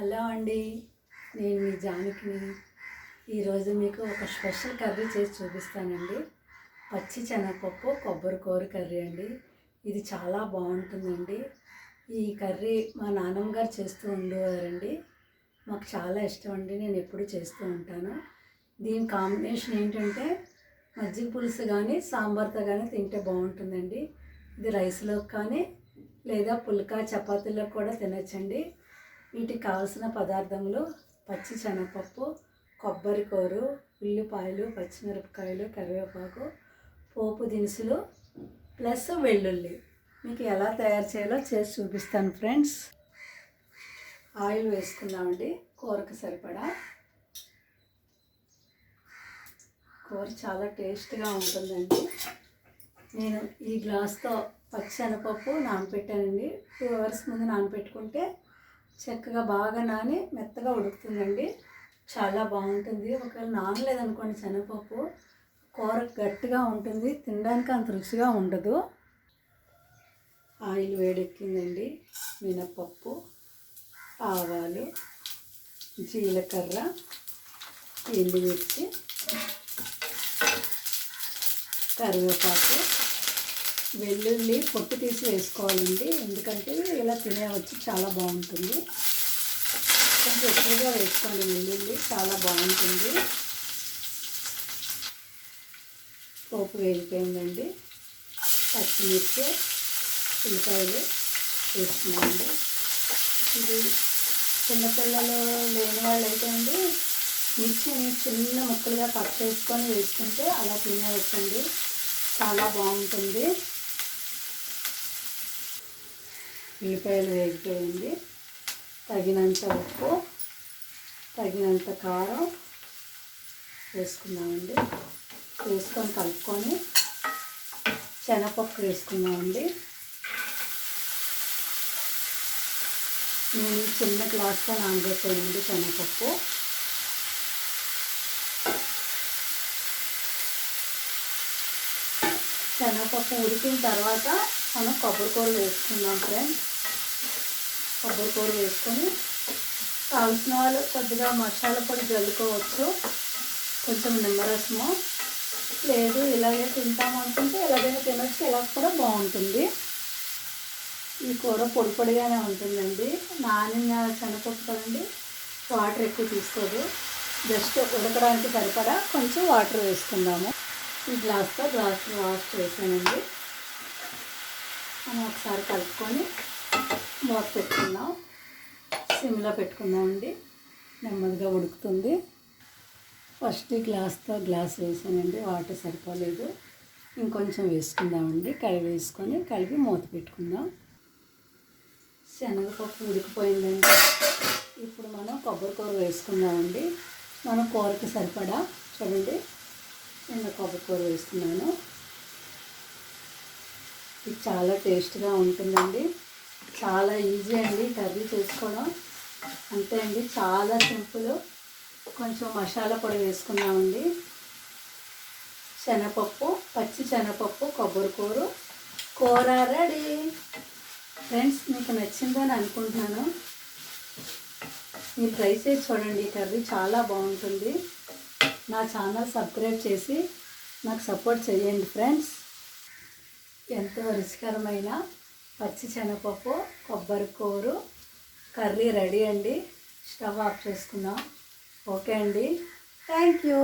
Hello అండి. నేను మీ జానకిని ఈరోజు మీకు ఒక స్పెషల్ కర్రీ చేసి చూపిస్తానండి. పచ్చి శనగపప్పు కొబ్బరి కూర కర్రీ అండి. ఇది చాలా బాగుంటుందండి. ఈ కర్రీ మా నాన్నమ్మ గారు చేస్తూ ఉండేవారండి. మాకు చాలా ఇష్టం అండి. నేను ఎప్పుడు చేస్తూ ఉంటాను. దీని కాంబినేషన్ ఏంటంటే మజ్జిగ పులుసు కానీ సాంబార్తో కానీ తింటే బాగుంటుందండి. ఇది రైస్లోకి కానీ లేదా పుల్కా చపాతీలో కూడా తినచ్చండి. వీటికి కావలసిన పదార్థములు పచ్చి శనగపప్పు కొబ్బరి కూరు ఉల్లిపాయలు పచ్చిమిరపకాయలు కరివేపాకు పోపు దినుసులు ప్లస్ వెల్లుల్లి. మీకు ఎలా తయారు చేయాలో చేసి చూపిస్తాను ఫ్రెండ్స్. ఆయిల్ వేసుకుందామండి. కూరకు సరిపడా. కూర చాలా టేస్ట్గా ఉంటుందండి. నేను ఈ గ్లాస్తో పచ్చి శనగపప్పు నానపెట్టానండి. టూ అవర్స్ ముందు నానపెట్టుకుంటే చక్కగా బాగా నాని మెత్తగా ఉడుకుతుందండి. చాలా బాగుంటుంది. ఒకవేళ నానలేదనుకోండి శనగపప్పు కూర గట్టిగా ఉంటుంది తినడానికి అంత రుచిగా ఉండదు. ఆయిల్ వేడెక్కిందండి. మినపప్పు ఆవాలు జీలకర్ర ఎండుమిర్చి కరివేపాకు వెల్లుల్లి పొట్టు తీసి వేసుకోవాలండి. ఎందుకంటే ఇలా తినేవచ్చు చాలా బాగుంటుంది. కొంచెం ఎక్కువగా వేసుకోండి వెల్లుల్లి చాలా బాగుంటుంది. పోపు వేగిపోయిందండి. పచ్చిమిర్చి ఉల్లిపాయలు వేసుకున్నామండి ఇది చిన్నపిల్లలు లేని వాళ్ళు అయితే అండి మిర్చిని చిన్న ముక్కలుగా కట్ చేసుకొని వేసుకుంటే అలా తినేయచ్చండి. చాలా బాగుంటుంది. ఉల్లిపాయలు వేగిపోయింది. తగినంత ఉప్పు తగినంత కారం వేసుకున్నామండి వేసుకొని కలుపుకొని శనగపప్పు వేసుకున్నామండి నేను చిన్న గ్లాస్తో నానబెట్టానండి శనగపప్పు. శనగపప్పు ఉడికిన తర్వాత మనం కొబ్బరికూర వేసుకుందాం ఫ్రెండ్స్. కొబ్బరికూర వేసుకొని కావలసిన వాళ్ళు కొద్దిగా మసాలా పొడి జల్లుకోవచ్చు కొంచెం నిమ్మరసము లేదు ఇలాగే తింటాము అనుకుంటే ఎలాగైనా తినొచ్చు ఇలా కూడా బాగుంటుంది. ఈ కూర పొడి పొడిగానే ఉంటుందండి. నానిన శనగపప్పు కదండి వాటర్ ఎక్కువ తీసుకోదు. జస్ట్ ఉడకడానికి సరిపడా కొంచెం వాటర్ వేసుకుందాము. ఈ గ్లాస్తో గ్లాస్ వాష్ చేసానండి మనం ఒకసారి కలుపుకొని మూత పెట్టుకుందాం. సిమ్లో పెట్టుకుందామండి. నెమ్మదిగా ఉడుకుతుంది. ఫస్ట్ గ్లాస్తో గ్లాస్ వేసానండి. వాటర్ సరిపోలేదు. ఇంకొంచెం వేసుకుందామండి. కలిపి వేసుకొని కలిపి మూత పెట్టుకుందాం. శనగపప్పు ఉడికిపోయిందండి. ఇప్పుడు మనం కొబ్బరి కూర వేసుకుందామండి. మనం కూరకి సరిపడా చూడండి. నేను కొబ్బరి కూర వేసుకున్నాను. ఇది చాలా టేస్ట్గా ఉంటుందండి. చాలా ఈజీ అండి కర్రీ చేసుకోవడం. అంతే అండి చాలా సింపుల్. కొంచెం మసాలా పొడి వేసుకున్నామండి శనగపప్పు పచ్చి శనగపప్పు కొబ్బరి కూర. కూర రెడీ. ఫ్రెండ్స్ మీకు నచ్చిందని అనుకుంటున్నాను. మీరు ట్రై చేసి చూడండి ఈ కర్రీ చాలా బాగుంటుంది. నా ఛానల్ సబ్స్క్రైబ్ చేసి నాకు సపోర్ట్ చేయండి ఫ్రెండ్స్. ఎంతో రుచికరమైన పచ్చి శనగపప్పు కొబ్బరి కూరు కర్రీ రెడీ అండి. స్టవ్ ఆఫ్ చేసుకుందాం. ఓకే అండి. Thank you.